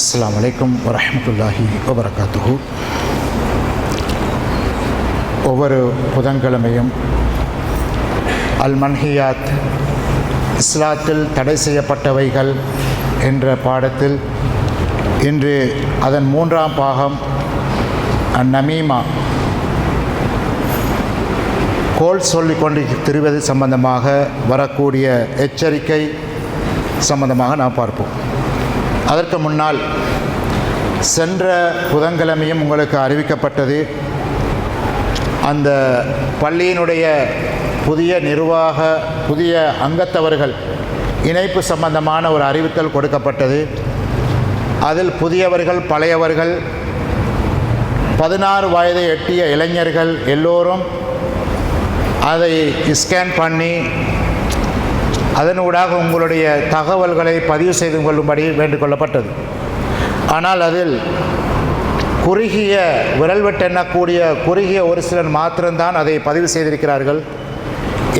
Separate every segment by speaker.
Speaker 1: அஸ்லாம் அலைக்கும் வரமத்துல்லாஹி வபரகாத்துஹூ. ஒவ்வொரு புதன்கிழமையும் அல் மன்ஹியாத் இஸ்லாத்தில் தடை செய்யப்பட்டவைகள் என்ற பாடத்தில் இன்று அதன் மூன்றாம் பாகம் நமீமா கோல் சொல்லிக் கொண்டு திரிவது சம்பந்தமாக வரக்கூடிய எச்சரிக்கை சம்பந்தமாக நாம் பார்ப்போம். அதற்கு முன்னால் சென்ற புதன்கிழமையும் உங்களுக்கு அறிவிக்கப்பட்டது. அந்த பள்ளியினுடைய புதிய நிர்வாக புதிய அங்கத்தவர்கள் இணைப்பு சம்பந்தமான ஒரு அறிவித்தல் கொடுக்கப்பட்டது. அதில் புதியவர்கள் பழையவர்கள் பதினாறு வயதை எட்டிய இளைஞர்கள் எல்லோரும் அதை ஸ்கேன் பண்ணி அதனூடாக உங்களுடைய தகவல்களை பதிவு செய்து கொள்ளும்படி வேண்டுகொள்ளப்பட்டது. ஆனால் அதில் குறுகிய விரல் வெட்டெண்ணக்கூடிய குறுகிய ஒரு சிலர் மாத்திரம்தான் அதை பதிவு செய்திருக்கிறார்கள்.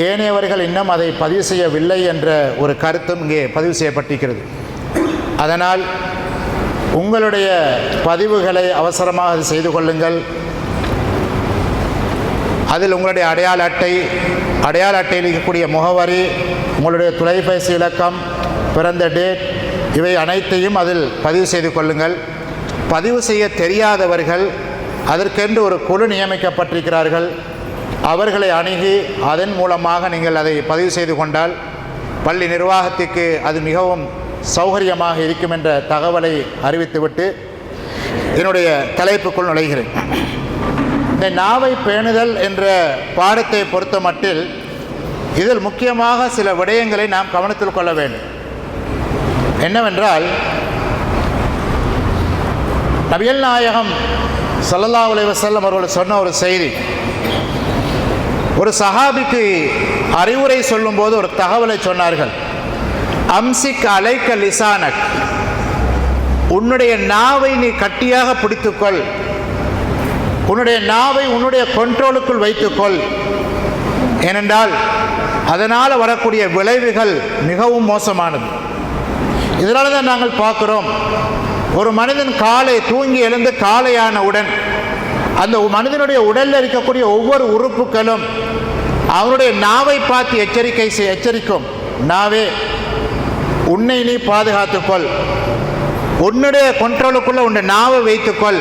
Speaker 1: ஏனையவர்கள் இன்னும் அதை பதிவு செய்யவில்லை என்ற ஒரு கருத்தும் இங்கே பதிவு செய்யப்பட்டிருக்கிறது. அதனால் உங்களுடைய பதிவுகளை அவசரமாக அது செய்து கொள்ளுங்கள். அதில் உங்களுடைய அடையாள அட்டை அடையாள அட்டையில் இருக்கக்கூடிய முகவரி உங்களுடைய தொலைபேசி இலக்கம் பிறந்த டேட் இவை அனைத்தையும் அதில் பதிவு செய்து கொள்ளுங்கள். பதிவு செய்ய தெரியாதவர்கள் அதற்கென்று ஒரு குழு நியமிக்கப்பட்டிருக்கிறார்கள். அவர்களை அணுகி அதன் மூலமாக நீங்கள் அதை பதிவு செய்து கொண்டால் பள்ளி நிர்வாகத்துக்கு அது மிகவும் சௌகரியமாக இருக்கும் என்ற தகவலை அறிவித்துவிட்டு என்னுடைய தலைப்புக்குள் நுழைகிறேன். இந்த நாவை பேணுதல் என்ற பாடத்தை பொறுத்த மட்டில் இதில் முக்கியமாக சில விடயங்களை நாம் கவனத்தில் கொள்ள வேண்டும். என்னவென்றால் நபியல் நாயகம் சல்லல்லா அலைஹி அவர்கள் சொன்ன ஒரு செய்தி. ஒரு சஹாபிக்கு அறிவுரை சொல்லும்போது ஒரு தகவலை சொன்னார்கள். அம்சிக் அலைக்க லிசானக். உன்னுடைய நாவை நீ கட்டியாக பிடித்துக்கொள். உன்னுடைய நாவை உன்னுடைய கண்ட்ரோலுக்குள் வைத்துக்கொள். ஏனென்றால் அதனால் வரக்கூடிய விளைவுகள் மிகவும் மோசமானது. இதனால தான் நாங்கள் பார்க்குறோம் ஒரு மனிதன் காலை தூங்கி எழுந்து காலையானவுடன் அந்த மனிதனுடைய உடலில் இருக்கக்கூடிய ஒவ்வொரு உறுப்புகளும் அவனுடைய நாவை பார்த்து எச்சரிக்கை செய் எச்சரிக்கும். நாவே உன்னை நீ பாதுகாத்துக்கொள். உன்னுடைய கண்ட்ரோலுக்குள்ள உன்னை நாவை வைத்துக்கொள்.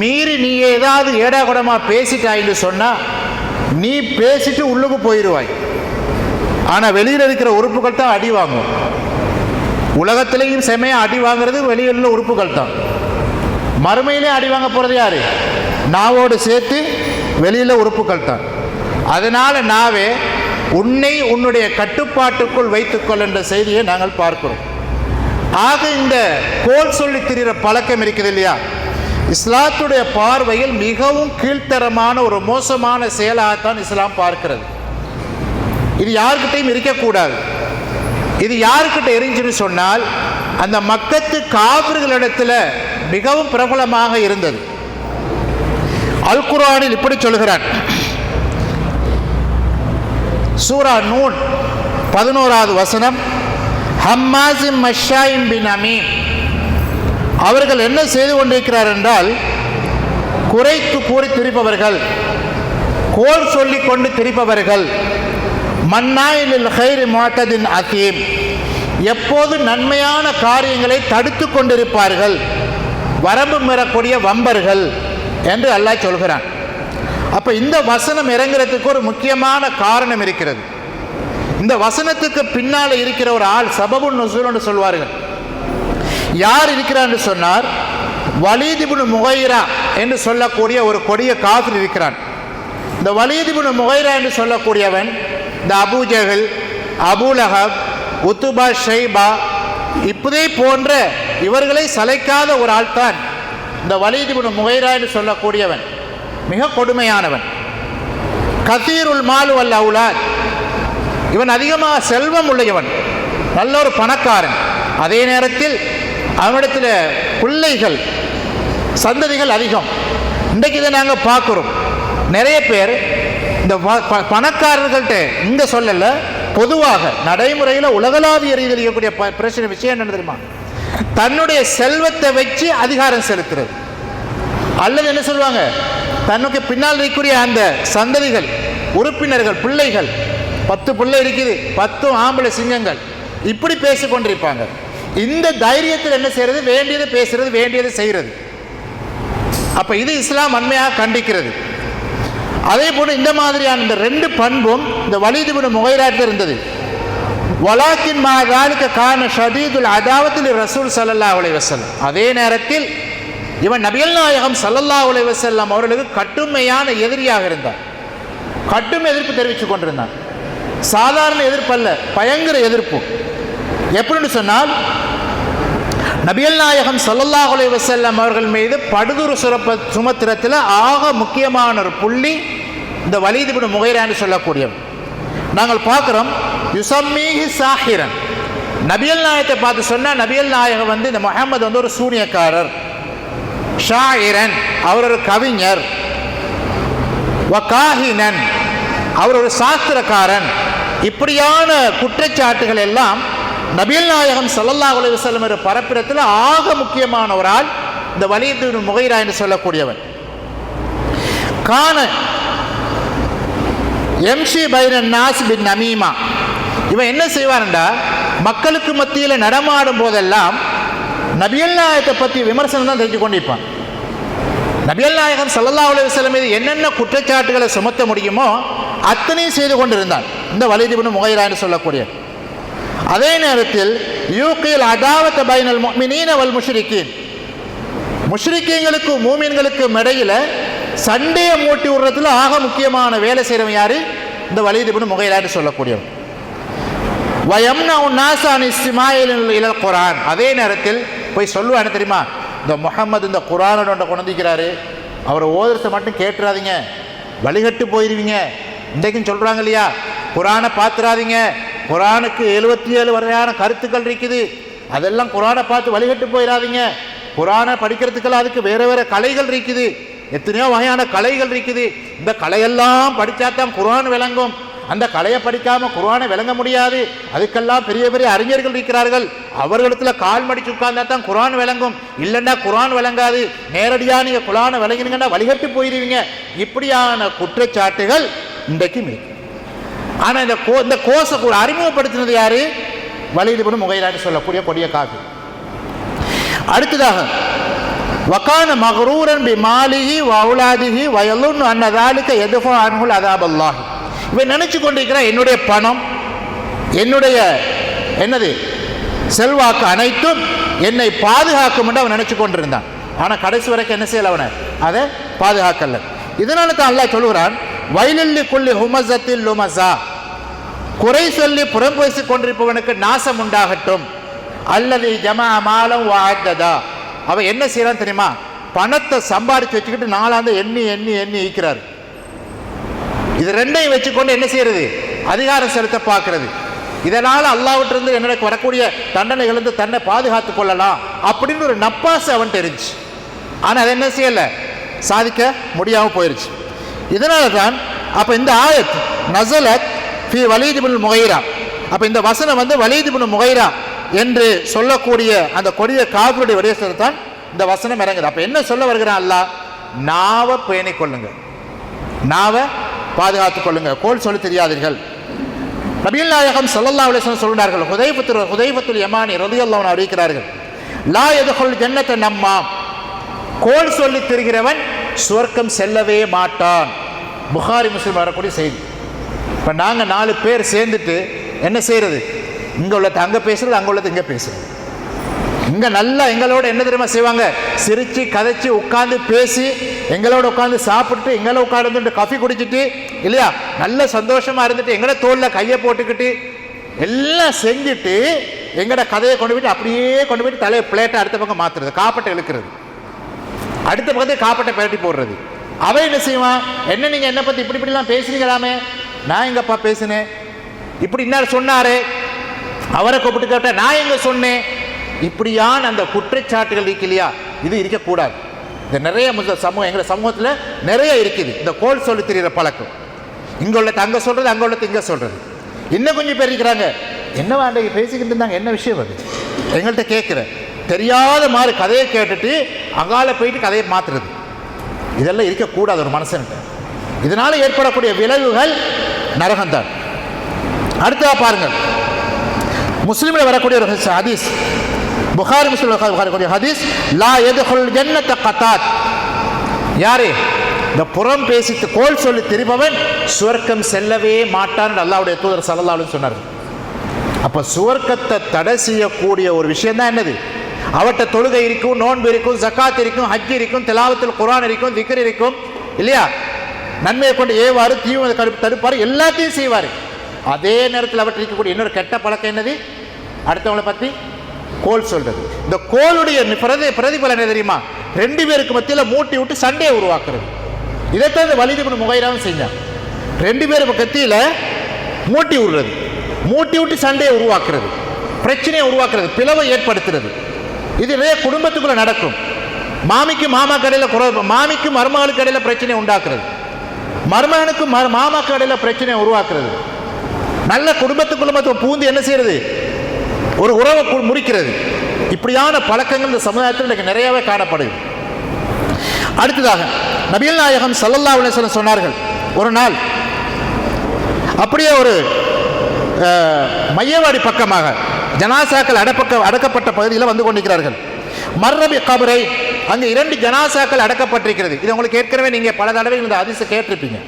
Speaker 1: மீறி நீ ஏதாவது ஏடா குடமாக பேசிட்டாயின்னு சொன்னால் நீ பேசிட்டு உள்ளுக்கு போயிடுவாய் ஆனால் வெளியில் இருக்கிற உறுப்புகள் தான் அடி வாங்கும். உலகத்திலையும் செமையாக அடி வாங்குறது வெளியில் உள்ள உறுப்புகள் தான். மறுமையிலே அடி வாங்க போகிறது யார்? நாவோடு சேர்த்து வெளியில் உறுப்புகள் தான். அதனால் நாவே உன்னை உன்னுடைய கட்டுப்பாட்டுக்குள் வைத்துக்கொள் என்ற செய்தியை நாங்கள் பார்க்கிறோம். ஆக இந்த கோல் சொல்லி திரிகிற பழக்கம் இருக்குது இல்லையா? இஸ்லாத்துடைய பார்வையில் மிகவும் கீழ்த்தரமான ஒரு மோசமான செயலாகத்தான் இஸ்லாம் பார்க்கிறது. இது யாருக்கிட்டையும் இருக்கக்கூடாது. இது யாருக்கிட்ட எரிஞ்சுன்னு சொன்னால் அந்த மக்கத்து காவிர்களிடத்தில் மிகவும் பிரபலமாக இருந்தது. அல் குரானில் இப்படி சொல்கிறான். சூரா நூன் பதினோராவது வசனம் ஹம்மாசிம் மஷாயிம் பின் அமீன். அவர்கள் என்ன செய்து கொண்டிருக்கிறார் என்றால் குறைத்து கூறி திரிப்பவர்கள் கோல் சொல்லி கொண்டு திரிப்பவர்கள் மன்னாயிலில் ஹைரி மாட்டதின் அகீம் எப்போது நன்மையான காரியங்களை தடுத்து கொண்டிருப்பார்கள் வரம்பு மீறக்கூடிய வம்பர்கள் என்று அல்லாஹ் சொல்கிறான். அப்போ இந்த வசனம் இறங்குறதுக்கு ஒரு முக்கியமான காரணம் இருக்கிறது. இந்த வசனத்துக்கு பின்னால் இருக்கிற ஒரு ஆள் சபபு நுசூல் என்று சொல்வார்கள். யார் இருக்கிறார் என்று சொன்னார்? வலீதிபுனு முகைரா என்று சொல்லக்கூடிய ஒரு கொடிய காஃபிர் இருக்கிறான். இந்த வலீதிபுனு முகைரா என்று சொல்லக்கூடியவன் இந்த அபூஜகல் அபுலகப் உத்துபா ஷைபா இப்பதே போன்ற இவர்களை சலைக்காத ஒரு ஆள்தான் இந்த வலீதிபுனு முகைரா என்று சொல்லக்கூடியவன். மிக கொடுமையானவன். கசீருல் மாலு வல்ல அவுலாத். இவன் அதிகமாக செல்வம் உள்ளவன். நல்ல ஒரு பணக்காரன். அதே நேரத்தில் அவனிடத்தில் பிள்ளைகள் சந்ததிகள் அதிகம். இன்றைக்கு இதை நாங்கள் பார்க்குறோம். நிறைய பேர் இந்த ப- ப- பணக்காரர்கள்ட்ட இந்த சொல்லலை பொதுவாக நடைமுறையில் உலகளாவிய ரீதியில் இருக்கக்கூடிய ப- பிரச்சனை விஷயம் என்ன தெரியுமா? தன்னுடைய செல்வத்தை வச்சு அதிகாரம் செலுத்துறது. அல்லது என்ன சொல்லுவாங்க? தன்னுக்கு பின்னால் இருக்கக்கூடிய அந்த சந்ததிகள் உறுப்பினர்கள் பிள்ளைகள் பத்து பிள்ளை இருக்குது பத்தும் ஆம்பளை சிங்கங்கள் இப்படி பேசிக்கொண்டிருப்பாங்க. இந்த தைரியத்தில் என்ன செய்யறது? வேண்டியதை பேசுறது வேண்டியதை செய்யறது. அப்ப இது இஸ்லாம் அண்மையாக கண்டிக்கிறது. அதே போல இந்த மாதிரியான இந்த ரெண்டு பண்பும் இந்த வலிதுபின் முகைராட்டில் இருந்தது. வலாக்கின் மாதாலிக்க கான ஷதீதுல் அதாவத்தில் ரசூல் சல்லல்லா உலை வசல்லம் அதே நேரத்தில் இவன் நபியல் நாயகம் சல்லல்லா உலை வஸல்லம் அவர்களுக்கு கட்டுமையான எதிரியாக இருந்தார் கட்டும் எதிர்ப்பு தெரிவித்துக் கொண்டிருந்தான். சாதாரண எதிர்ப்பு அல்ல பயங்கர எதிர்ப்பு. எப்படின்னு சொன்னால் நபியல் நாயகம் ஸல்லல்லாஹு அலைஹி அவர்கள் மீது படுதுரு சுரப்ப சுமத்திரத்தில் ஆக முக்கியமான ஒரு புள்ளி இந்த வலிதுபின் முகைரான்னு சொல்லக்கூடியவன் நாங்கள் பார்க்குறோம் யுசம்மீஹி சாஹிரன். நபியல் நாயகத்தை பார்த்து சொன்னால் நபியல் நாயகம் வந்து இந்த முகமது வந்து ஒரு சூனியக்காரர் ஷாயிரன் அவர் ஒரு கவிஞர் வகாஹினன் அவர் ஒரு சாஸ்திரக்காரன் இப்படியான குற்றச்சாட்டுகள் எல்லாம் நபியல் நாயகம் சல்லல்லா உலகம் வஸல்லம் என்ற பரப்பிடத்தில் ஆக முக்கியமான ஒரு ஆள் இந்த வலியத்து முகைரா என்று சொல்லக்கூடியவன். கான எம்ஷி பைரன் நாஸ் பின் நமீமா. இவன் என்ன செய்வான்டா மக்களுக்கு மத்தியில் நடமாடும் போதெல்லாம் நபியல் நாயகத்தை பற்றி விமர்சனம் தான் தெரிஞ்சு கொண்டிருப்பான். நபியல் நாயகம் சல்லல்லா அலைஹி மீது என்னென்ன குற்றச்சாட்டுகளை சுமத்த முடியுமோ அத்தனையும் செய்து கொண்டிருந்தான். இந்த வலிதிபுன் முகைரா என்று சொல்லக்கூடிய அதே நேரத்தில் யூகில் அடாவத்த பைனல் மீன வல் முஷ்ரிக்கீன் முஷ்ரிக்கீங்களுக்கும் மூமின்களுக்கும் இடையில சண்டையை மூட்டி விடுறதுல ஆக முக்கியமான வேலை செய்கிறவன் யாரு? இந்த வலிதிபுன் முகையிலாட்டு சொல்லக்கூடியவன். வயம்னா நாசான் இஸ்மாயில் இளல் குரான். அதே நேரத்தில் போய் சொல்லுவான்னு தெரியுமா? இந்த முகம்மது இந்த குரானோட ஒன்றை அவர் அவரை மட்டும் கேட்டுறாதீங்க. வழிகட்டு போயிடுவீங்க இன்றைக்கும் சொல்கிறாங்க இல்லையா? குரானை பார்த்துறாதீங்க. குரானுக்கு எழுபத்தி ஏழு வரையான கருத்துக்கள் இருக்குது. அதெல்லாம் குரானை பார்த்து வழிகட்டு போயிடாதீங்க. குரானை படிக்கிறதுக்கெல்லாம் அதுக்கு வேறு வேறு கலைகள் இருக்குது. எத்தனையோ வகையான கலைகள் இருக்குது. இந்த கலையெல்லாம் படித்தா தான் குரான் விளங்கும். அந்த கலையை படிக்காமல் குரானை விளங்க முடியாது. அதுக்கெல்லாம் பெரிய பெரிய அறிஞர்கள் இருக்கிறார்கள். அவர்களிடத்துல கால் மடிச்சு உட்கார்ந்தா தான் குரான் விளங்கும். இல்லைன்னா குரான் விளங்காது. நேரடியாக நீங்கள் குரானை விளங்கினீங்கன்னா வழிகட்டு போயிடுவீங்க. இப்படியான குற்றச்சாட்டுகள் இன்றைக்கும் இருக்கு. ஆனால் இந்த கோ இந்த கோசை கூட அறிமுகப்படுத்தினது யாரு? வலிதுபடும் முகையிலாட்டு சொல்லக்கூடிய கொடிய காஃபி. அடுத்ததாக வக்கான மகரூரன் பி மாலிகி வவுலாதிகி வயலுன் அன்னதாலுக்கு எதுஃபோ அன்ஹுல் அதாபல்லாஹி. இவன் நினச்சி கொண்டிருக்கிறான் என்னுடைய பணம் என்னுடைய என்னது செல்வாக்கு அனைத்தும் என்னை பாதுகாக்கும் என்று அவன் நினச்சி கொண்டிருந்தான். ஆனால் கடைசி வரைக்கும் என்ன செய்யலை அவனை? அதை பாதுகாக்கல. இதனால தான் அல்லாஹ் சொல்கிறான் வயலில்லி குள்ளி ஹுமசத்தில் லுமசா குறை சொல்லி புறம் பேசிக் கொண்டிருப்பவனுக்கு நாசம் உண்டாகட்டும். அல்லது ஜமா மாலம் வாழ்ந்ததா அவன் என்ன செய்யறான் தெரியுமா? பணத்தை சம்பாதிச்சு வச்சுக்கிட்டு நாளாந்து எண்ணி எண்ணி எண்ணி ஈக்கிறார் இது ரெண்டையும் வச்சுக்கொண்டு என்ன செய்யறது? அதிகாரம் செலுத்த பார்க்கறது. இதனால் அல்லாவிட்டிருந்து எனக்கு வரக்கூடிய தண்டனைகளிருந்து தன்னை பாதுகாத்துக் கொள்ளலாம் அப்படின்னு ஒரு நப்பாசு அவன் தெரிஞ்சு ஆனால் அதை என்ன செய்யலை? சாதிக்க முடியாமல் போயிருச்சு. இதனால தான் அப்போ இந்த ஆயத் நசலத் ஃபி வலீதிபுல் முகைரா. அப்போ இந்த வசனம் வந்து வலீதிபுல் முகைரா என்று சொல்லக்கூடிய அந்த கொடிய காதலுடைய வடிவத்தை தான் இந்த வசனம் இறங்குது. அப்போ என்ன சொல்ல வருகிறான் அல்லா நாவை பேணிக் கொள்ளுங்க நாவை பாதுகாத்துக் கொள்ளுங்க கோல் சொல்லி தெரியாதீர்கள். நபிகள் நாயகம் சல்லல்லா அலிஸ்லாம் சொல்கிறார்கள் ஹுதைபத்து ஹுதைபத்துல் யமானி ரலியல்லாஹு அறிவிக்கிறார்கள் லா எதுகொள் ஜன்னத்தை நம்மாம் கோல் சொல்லி தெரிகிறவன் சுவர்க்கம் செல்லவே மாட்டான். புகாரி முஸ்லீம் வரக்கூடிய செய்தி. இப்போ நாங்கள் நாலு பேர் சேர்ந்துட்டு என்ன செய்கிறது இங்கே உள்ளது அங்கே பேசுறது அங்கே உள்ளது இங்கே பேசுறது. இங்கே நல்லா எங்களோட என்ன தெரியுமா செய்வாங்க? சிரித்து கதைச்சு உட்காந்து பேசி எங்களோட உட்காந்து சாப்பிட்டு எங்களை உட்காந்துட்டு காஃபி குடிச்சிட்டு இல்லையா? நல்ல சந்தோஷமாக இருந்துட்டு எங்களோட தோளில் கையை போட்டுக்கிட்டு எல்லாம் செஞ்சுட்டு எங்களோட கதையை கொண்டு போயிட்டு அப்படியே கொண்டு போயிட்டு தலையை பிளேட்டை அடுத்த பக்கம் மாற்றுறது காப்பட்டை இழுக்கிறது. அடுத்த பக்கத்தில் காப்பட்ட பெரட்டி போடுறது. அவன் என்ன செய்வான்? என்ன நீங்கள் என்ன பற்றி இப்படி இப்படிலாம் பேசுனீங்களாமே நான் எங்கப்பா பேசினேன்? இப்படி இன்னார் சொன்னார். அவரை கூப்பிட்டு கேட்டேன் நான் எங்க சொன்னேன்? இப்படியான அந்த குற்றச்சாட்டுகள் இருக்கு இல்லையா இது இருக்கக்கூடாது. இந்த நிறைய முத சமூகம் எங்கள் சமூகத்தில் நிறைய இருக்குது. இந்த கோல் சொல்லி தெரிகிற பழக்கம். இங்கே உள்ளது அங்கே சொல்கிறது அங்கே உள்ளது இங்கே சொல்கிறது இன்னும் கொஞ்சம் பேர் இருக்கிறாங்க. என்ன வாண்டகை பேசிக்கிட்டு இருந்தாங்க? என்ன விஷயம் அது? எங்கள்கிட்ட கேட்குறேன். தெரியாத மாதிரி கதையை கேட்டுட்டு அங்கால போயிட்டு கதையை மாற்றுறது இதெல்லாம் இருக்கக்கூடாது ஒரு மனுஷன்கிட்ட இதனால் ஏற்படக்கூடிய விளைவுகள் நரகம்தான். அடுத்ததா பாருங்கள். முஸ்லீமில் வரக்கூடிய ஒரு ஹதீஸ் புகாரி முஸ்லீம் வரக்கூடிய ஹதீஸ் லா எதுகுல் ஜன்னத்த கத்தாத். யாரு? இந்த புறம் பேசித்து கோல் சொல்லி திரிபவன் சுவர்க்கம் செல்லவே மாட்டான் அல்லாவுடைய தூதர் சல்லல்லாஹு சொன்னார்கள் அப்போ சுவர்க்கத்தை தடை செய்யக்கூடிய ஒரு விஷயம் தான் என்னது? அவட்ட தொழுகை இருக்கும் நோன்பு இருக்கும் ஜக்காத் இருக்கும் ஹஜ் இருக்கும் திலாவத்தில் குரான் இருக்கும் திக்ர் இருக்கும். இல்லையா? நன்மையை கொண்டு ஏவாறு தீவிர தடுப்பார் எல்லாத்தையும் செய்வார். அதே நேரத்தில் அவற்றை இருக்கக்கூடிய இன்னொரு கெட்ட பழக்கம் என்னது? அடுத்தவங்களை பற்றி கோல் சொல்றது. இந்த கோளுடைய பிரதி பிரதிபலன் என்ன தெரியுமா? ரெண்டு பேருக்கு மத்தியில் மூட்டி விட்டு சண்டையை உருவாக்குறது. இதைத்தான் இந்த வலிது முகைராவும் செஞ்சான். ரெண்டு பேருக்கு மத்தியில் மூட்டி விடுறது. மூட்டி விட்டு சண்டையை உருவாக்குறது. பிரச்சனையை உருவாக்குறது. பிளவை ஏற்படுத்துறது. இது நிறைய குடும்பத்துக்குள்ளே நடக்கும். மாமிக்கு மாமா கடையில் குறை மாமிக்கு மருமகளுக்கு இடையில் பிரச்சனையை உண்டாக்குறது. மருமகனுக்கு மரு மாமாக்கு இடையில பிரச்சனையை உருவாக்குறது. நல்ல குடும்பத்துக்குள்ள பூந்து என்ன செய்யறது? ஒரு உறவை முடிக்கிறது. முறிக்கிறது இப்படியான பழக்கங்கள் இந்த சமுதாயத்தில் இன்றைக்கு நிறையவே காணப்படுது. அடுத்ததாக நபிகள் நாயகம் சல்லல்லா அலைஹி சொன்னார்கள். ஒரு நாள் அப்படியே ஒரு மையவாடி பக்கமாக ஜனாசாக்கள் அடப்பக்க அடக்கப்பட்ட பகுதியில் வந்து கொண்டிருக்கிறார்கள். மர்ரபி கபரை அங்கே இரண்டு ஜனாசாக்கள் அடக்கப்பட்டிருக்கிறது. இது உங்களுக்கு ஏற்கனவே நீங்கள் பல தடவை இந்த அதிச கேட்டிருப்பீங்க.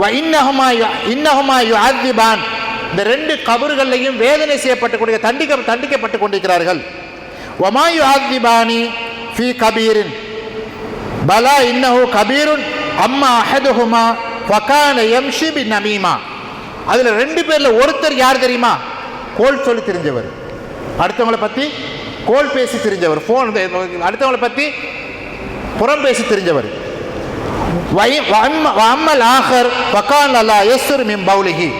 Speaker 1: வ இன்னஹுமா யு- இந்த ரெண்டு கபறுகளையும் வேதனை செய்யப்பட்டுக்கூடிய தண்டிக்க தண்டிக்கப்பட்டு கொண்டிருக்கிறார்கள். ஒமாயு யுஅத்திபானி ஃபி கபீரின். பலா இன்னஹு கபீருன் அம்மா அஹதுஹுமா ஃபகான எம்ஷி பி நமீமா. அதில் ரெண்டு பேரில் ஒருத்தர் யார் தெரியுமா? கோல் சொல்லி தெரிஞ்சவர். அடுத்தவங்களை பற்றி கோல் பேசி தெரிஞ்சவர். ஃபோன் அடுத்தவங்களை பற்றி புறம் பேசி தெரிஞ்சவர். வை- ஆஹர் பக்கான் அல்லா யஸ்ர் மிம் பௌலிஹி.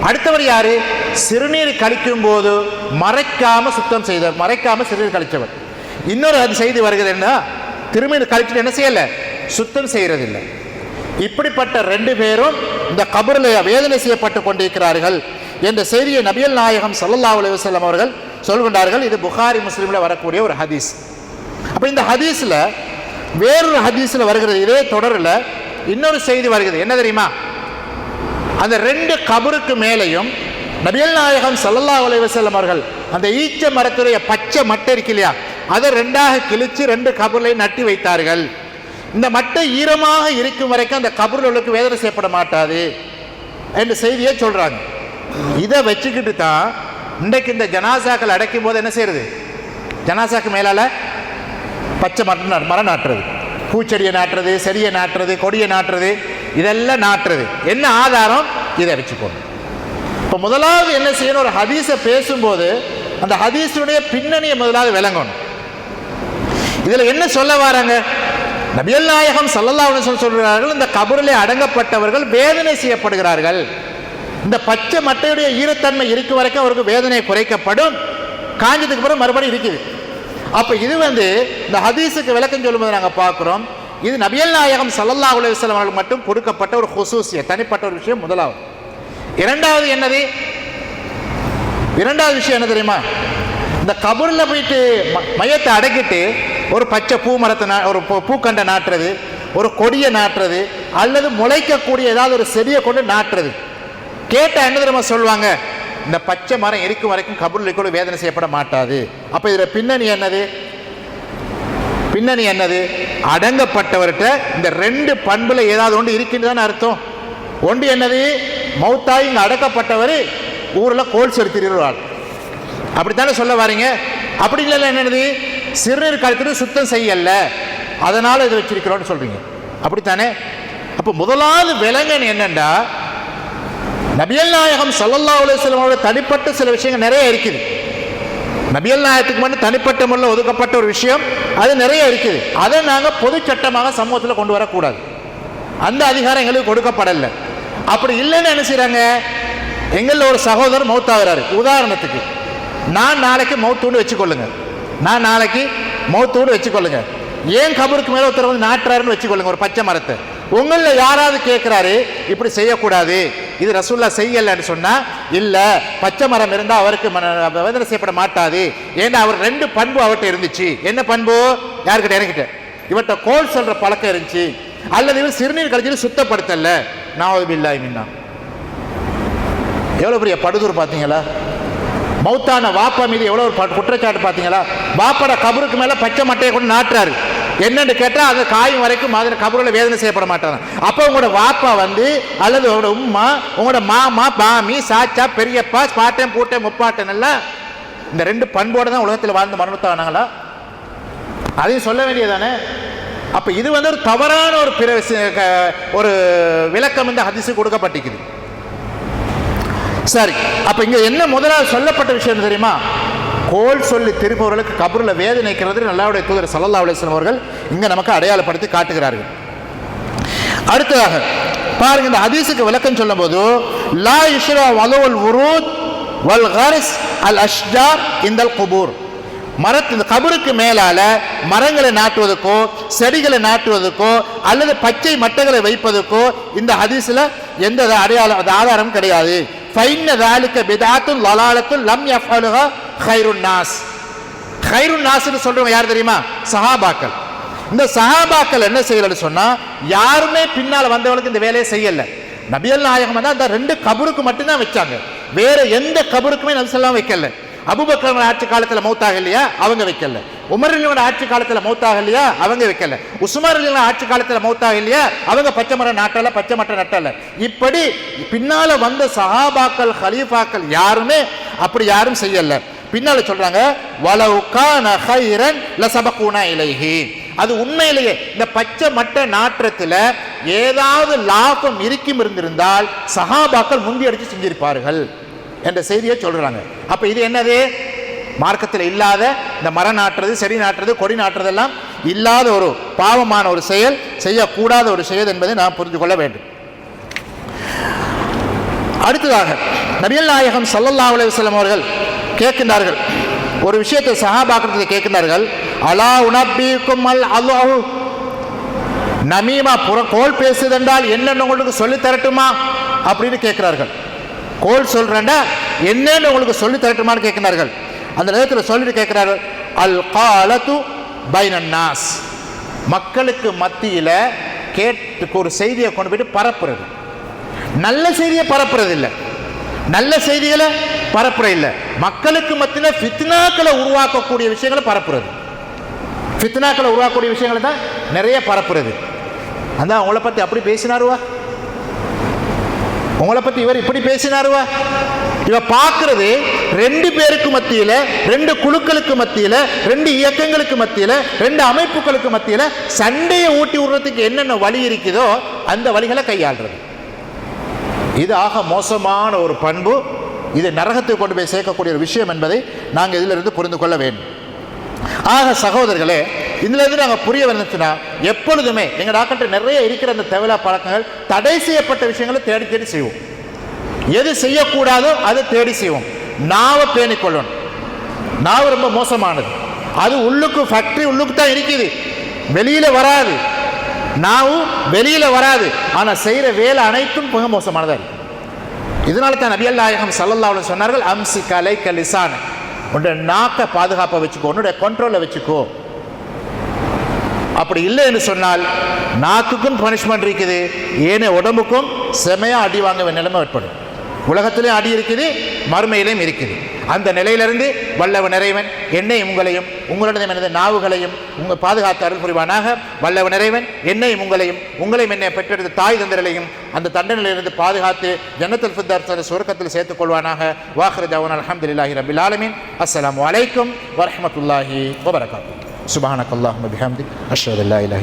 Speaker 1: அடுத்தவர் யாரு? சிறுநீர் கழிக்கும் போது மறைக்காம சுத்தம் செய்தவர். மறைக்காம சிறுநீர் கழிச்சவர். இன்னொரு அது செய்தி வருகிறது என்ன? திருமணம் கழிச்சுட்டு என்ன செய்யலை? சுத்தம் செய்கிறதில்லை இப்படிப்பட்ட ரெண்டு பேரும் இந்த கபரில் வேதனை செய்யப்பட்டு கொண்டிருக்கிறார்கள். என்ற செய்தியை நபியல் நாயகம் சல்லல்லா அலுவலம் அவர்கள் சொல்கின்றார்கள். இது புகாரி முஸ்லீமில் வரக்கூடிய ஒரு ஹதீஸ். அப்போ இந்த ஹதீஸில் வேறொரு ஹதீஸில் வருகிறது. இதே தொடரில் இன்னொரு செய்தி வருகிறது. என்ன தெரியுமா? அந்த ரெண்டு கபருக்கு மேலேயும் நபியல் நாயகம் சல்லல்லா அலுவலம் அவர்கள் அந்த ஈச்ச மரத்துடைய பச்சை மட்டை இருக்கு இல்லையா? அதை ரெண்டாக கிழித்து ரெண்டு கபர்லையும் நட்டி வைத்தார்கள். இந்த மட்டை ஈரமாக இருக்கும் வரைக்கும் அந்த கபர்களுக்கு வேதனை செய்யப்பட மாட்டாது என்ற செய்தியை சொல்கிறாங்க இதை வச்சுக்கிட்டு தான் இன்றைக்கு இந்த ஜனாசாக்கள் அடைக்கும் போது என்ன செய்யறது? ஜனாசாக்கு மேலால் பச்சை மரம் மரம் நாட்டுறது. பூச்செடியை நாட்டுறது செடியை நாட்டுறது கொடியை நாட்டுறது இதெல்லாம் நாட்டுறது. என்ன ஆதாரம்? இதை வச்சுக்கணும் இப்போ முதலாவது என்ன செய்யணும்? ஒரு ஹதீஸை பேசும்போது அந்த ஹதீஸுடைய பின்னணியை முதலாவது விளங்கணும். இதில் என்ன சொல்ல வராங்க? நபியல் நாயகம் சல்லல்லா சொல்கிறார்கள் இந்த கபரிலே அடங்கப்பட்டவர்கள் வேதனை செய்யப்படுகிறார்கள். இந்த பச்சை மட்டையுடைய ஈரத்தன்மை இருக்கு வரைக்கும் அவருக்கு வேதனை குறைக்கப்படும். காஞ்சதுக்கு அப்புறம் மறுபடியும் இருக்குது. அப்போ இது வந்து இந்த ஹதீஸுக்கு விளக்கம் சொல்லும்போது நாங்கள் பார்க்குறோம் இது நபியல் நாயகம் சல்லல்லா அலைஹி வஸல்லம் அவர்களுக்கு மட்டும் கொடுக்கப்பட்ட ஒரு ஹுசூசிய தனிப்பட்ட ஒரு விஷயம் முதலாவது. இரண்டாவது என்னது? இரண்டாவது விஷயம் என்ன தெரியுமா? இந்த கபூரில் போயிட்டு ம- மையத்தை அடக்கிட்டு ஒரு பச்சை பூ மரத்தை நா ஒரு பூ- பூக்கண்டை நாட்டுறது ஒரு கொடியை நாட்டுறது அல்லது முளைக்கக்கூடிய ஏதாவது ஒரு செடியை கொண்டு நாட்டுறது. கேட்டால் என்ன தெரியுமா சொல்லுவாங்க? இந்த பச்சை மரம் இருக்கும் வரைக்கும் கபூரில் கூட வேதனை செய்யப்பட மாட்டாது. அப்போ இதில் பின்னணி என்னது? பின்னணி என்னது? அடங்கப்பட்டவர்கிட்ட இந்த ரெண்டு பண்பில் ஏதாவது ஒன்று இருக்கின்றதான்னு அர்த்தம். ஒன்று என்னது? மௌத்தாய் இங்கே அடக்கப்பட்டவர் ஊரில் கோல் செலுத்திடுவாள் அப்படித்தானே சொல்ல வரீங்க? அப்படி இல்லை என்னது? சிறுநீர் காலத்தில் சுத்தம் செய்யல. அதனால் இதை வச்சிருக்கிறோன்னு சொல்கிறீங்க அப்படித்தானே? அப்போ முதலாவது விலங்கன் என்னென்னா நபியல் நாயகம் சல்லல்லா அலைஹி தனிப்பட்ட சில விஷயங்கள் நிறைய இருக்குது. நபியல் நாயகத்துக்கு மட்டும் தனிப்பட்ட முறையில் ஒதுக்கப்பட்ட ஒரு விஷயம் அது நிறைய இருக்குது. அதை நாங்கள் பொது சட்டமாக சமூகத்தில் கொண்டு வரக்கூடாது. அந்த அதிகாரம் எங்களுக்கு கொடுக்கப்படலை. அப்படி இல்லைன்னு என்ன செய்கிறாங்க எங்களில் ஒரு சகோதரர் மௌத்தாகிறாரு. உதாரணத்துக்கு நான் நாளைக்கு மௌத்தூண்டு வச்சுக்கொள்ளுங்க. நான் நாளைக்கு மௌத்தூண்டு வச்சுக்கொள்ளுங்க. ஏன் கபருக்கு மேலே ஒருத்தர் வந்து நாட்டுறாருன்னு வச்சுக்கொள்ளுங்க ஒரு பச்சை மரத்தை? உங்களில் யாராவது கேட்குறாரு இப்படி செய்யக்கூடாது இது ரசூல்லா செய்யலைன்னு சொன்னால் இல்லை பச்சை மரம் இருந்தால் அவருக்கு வேதனை செய்யப்பட மாட்டாது. ஏன்னா அவர் ரெண்டு பண்பு அவர்கிட்ட இருந்துச்சு. என்ன பண்பு? யாருக்கிட்ட எனக்கிட்ட. இவர்கிட்ட கோல் சொல்கிற பழக்கம் இருந்துச்சு. அல்லது இவர் சிறுநீர் கழிச்சு சுத்தப்படுத்தல. நான் பில்லாய் மின்னா. எவ்வளோ பெரிய படுதூர் பார்த்தீங்களா? மௌத்தான வாப்பா மீது எவ்வளோ ஒரு குற்றச்சாட்டு பார்த்தீங்களா? வாப்பட கபருக்கு மேலே பச்சை மட்டையை கொண்டு நாட்டுறாரு. என்னன்னு கேட்டால் அது காயும் வரைக்கும் அதில் கபரில் வேதனை செய்யப்பட மாட்டாங்க. அப்போ உங்களோட வாப்பா வந்து அல்லது உங்களோட உம்மா உங்களோட மாமா பாமி சாச்சா பெரியப்பா பாட்டன் பூட்டன் முப்பாட்டன் எல்லாம் இந்த ரெண்டு பண்போடு தான் உலகத்தில் வாழ்ந்து மரணத்தானாங்களா? அதையும் சொல்ல வேண்டியதானே அப்போ இது வந்து ஒரு தவறான ஒரு பிற க- ஒரு விளக்கம் இந்த ஹதிசு கொடுக்கப்பட்டிருக்குது. சரி அப்போ இங்கே என்ன முதலாவது சொல்லப்பட்ட விஷயம் தெரியுமா? கோல் சொல்லி திருப்பவர்களுக்கு கபரில் வேதனைக்கிறது நல்லாவுடைய தூதர் சல்லா அலிஸ்லாம் அவர்கள் இங்கே நமக்கு அடையாளப்படுத்தி காட்டுகிறார்கள். அடுத்ததாக பாருங்க இந்த ஹதீஸுக்கு விளக்கம் சொல்லும்போது லா இஷ்ரா வலோல் உருத் வல் கர்ஸ் அல் அஷ்டா இந்த குபூர். மரத்து இந்த கபருக்கு மேலால மரங்களை நாட்டுவதற்கோ செடிகளை நாட்டுவதற்கோ அல்லது பச்சை மட்டைகளை வைப்பதற்கோ இந்த ஹதீஸில் எந்த அடையாளம் அது ஆதாரம் கிடையாது. ஃபைன் வேலுக்கு பிதாத்தும் லலாலத்தும் லம் யஃபலுஹா ஹைருன் நாஸ் ஹைருன் நாஸ்னு சொல்றவங்க யார் தெரியுமா? சஹாபாக்கள். இந்த சஹாபாக்கள் என்ன செய்யலன்னு சொன்னா யாருமே பின்னால் வந்தவங்களுக்கு இந்த வேலையை செய்யல. நபியல் நாயகம் தான் அந்த ரெண்டு கபருக்கு மட்டும்தான் வச்சாங்க. வேற எந்த கபருக்குமே நபிசல்லாம் வைக்கல. அபுபக்கர் ஆட்சி காலத்தில் மௌத்தாக இல்லையா? அவங்க வைக்கல. உமரலியோட ஆட்சி காலத்தில் மௌத்தாக இல்லையா? அவங்க வைக்கல. உஸ்மார் ஆட்சி காலத்தில் மௌத்தாக இல்லையா? அவங்க பச்சை மரம் நாட்டல பச்சை மட்டை நட்டல. இப்படி பின்னால வந்த சஹாபாக்கள் ஹலீஃபாக்கள் யாருமே அப்படி யாரும் செய்யலை. பின்னால சொல்றாங்க வலவு ஹைரன் லசபகுனா இலைஹி. அது உண்மையிலேயே இந்த பச்சை மட்டை நாற்றத்தில் ஏதாவது லாபம் இருக்கும் இருந்திருந்தால் சஹாபாக்கள் முந்தி அடித்து செஞ்சிருப்பார்கள் என்ற செய்தியை சொல்கிறாங்க அப்போ இது என்னது? மார்க்கத்தில் இல்லாத இந்த மரம் நாட்டுறது செடி நாட்டுறது கொடி நாட்டுறதெல்லாம் இல்லாத ஒரு பாவமான ஒரு செயல் செய்யக்கூடாத ஒரு செயல் என்பதை நாம் புரிந்து கொள்ள வேண்டும். அடுத்ததாக நபியல் நாயகம் சல்லல்லா அலுவலம் அவர்கள் கேட்கின்றார்கள். ஒரு விஷயத்தை சஹாபாக்கிறது கேட்கின்றார்கள். அலா உனப்பீக்கும் அல் அல்லாஹு. நமீமா புற கோல் பேசுதென்றால் என்னென்ன உங்களுக்கு சொல்லி தரட்டுமா? அப்படின்னு கேட்கிறார்கள். கோல் சொல்றேன்டா என்னன்னு உங்களுக்கு சொல்லி தரட்டுமான்னு கேட்கிறார்கள் அந்த நேரத்தில் சொல்லிட்டு கேட்கிறார்கள் அல் காலத்து பைனன் மக்களுக்கு மத்தியில் கேட்டு ஒரு செய்தியை கொண்டு போயிட்டு பரப்புறது. நல்ல செய்தியை பரப்புறது இல்லை நல்ல செய்திகளை பரப்புற இல்லை. மக்களுக்கு மத்தியில் ஃபித்னாக்களை உருவாக்கக்கூடிய விஷயங்களை பரப்புறது. ஃபித்னாக்களை உருவாக்கக்கூடிய விஷயங்களை தான் நிறைய பரப்புறது. அந்த உங்களை பற்றி அப்படி பேசினாருவா? உங்களை பற்றி இவர் இப்படி பேசினாருவா? இவ பார்க்கறது ரெண்டு பேருக்கு மத்தியில் ரெண்டு குழுக்களுக்கு மத்தியில் ரெண்டு இயக்கங்களுக்கு மத்தியில் ரெண்டு அமைப்புகளுக்கு மத்தியில் சண்டையை ஊட்டி விடுறதுக்கு என்னென்ன வழி இருக்குதோ அந்த வழிகளை கையாளுறது. இது ஆக மோசமான ஒரு பண்பு இது நரகத்தை கொண்டு போய் சேர்க்கக்கூடிய ஒரு விஷயம் என்பதை நாங்கள் இதிலிருந்து புரிந்து கொள்ள வேண்டும். ஆக சகோதரர்களே இதிலிருந்து நாங்கள் புரிய வந்துச்சுன்னா எப்பொழுதுமே எங்கள் டாக்டர் நிறைய இருக்கிற அந்த தேவையில்லா பழக்கங்கள் தடை செய்யப்பட்ட விஷயங்களை தேடி தேடி செய்வோம். எது செய்யக்கூடாதோ அதை தேடி செய்வோம். நாவை பேணிக் கொள்ளணும். நாவு ரொம்ப மோசமானது. அது உள்ளுக்கு ஃபேக்ட்ரி உள்ளுக்கு தான் இருக்குது. வெளியில் வராது. நாவும் வெளியில் வராது. ஆனால் செய்கிற வேலை அனைத்தும் மிக மோசமானதாக இருக்கும் இதனால தான் நபியல் நாயகம் சல்லல்லாவில் சொன்னார்கள் அம்சி கலை கலிசான் உன்னுடைய நாக்கை பாதுகாப்பாக வச்சுக்கோ உன்னுடைய கண்ட்ரோலில் வச்சுக்கோ. அப்படி இல்லை என்று சொன்னால் நாக்குக்கும் பனிஷ்மெண்ட் இருக்குது. ஏனே உடம்புக்கும் செமையாக அடி வாங்க நிலைமை ஏற்படும். உலகத்திலையும் அடி இருக்குது மறுமையிலையும் இருக்குது. அந்த நிலையிலிருந்து வல்லவ நிறைவன் என்னையும் உங்களையும் உங்களிடம் எனது நாவுகளையும் உங்கள் பாதுகாத்து அருள் புரிவானாக. வல்லவ நிறைவன் என்னையும் உங்களையும் உங்களையும் என்னை பெற்றெடுத்த தாய் தந்தர்களையும் அந்த தண்டனையிலிருந்து பாதுகாத்து ஜன்னத்தில் ஃபித்தார் சுருக்கத்தில் சேர்த்துக் கொள்வானாக. வாஹர் ஜவன் அலமதுல்லாஹி ரபில் ஆலமின். அஸ்லாம் வலைக்கும் வரஹமத்துல்லாஹி வபரகாத்து சுபானக் அல்லாஹ் அஷ்ஹது அல்லா இலாஹ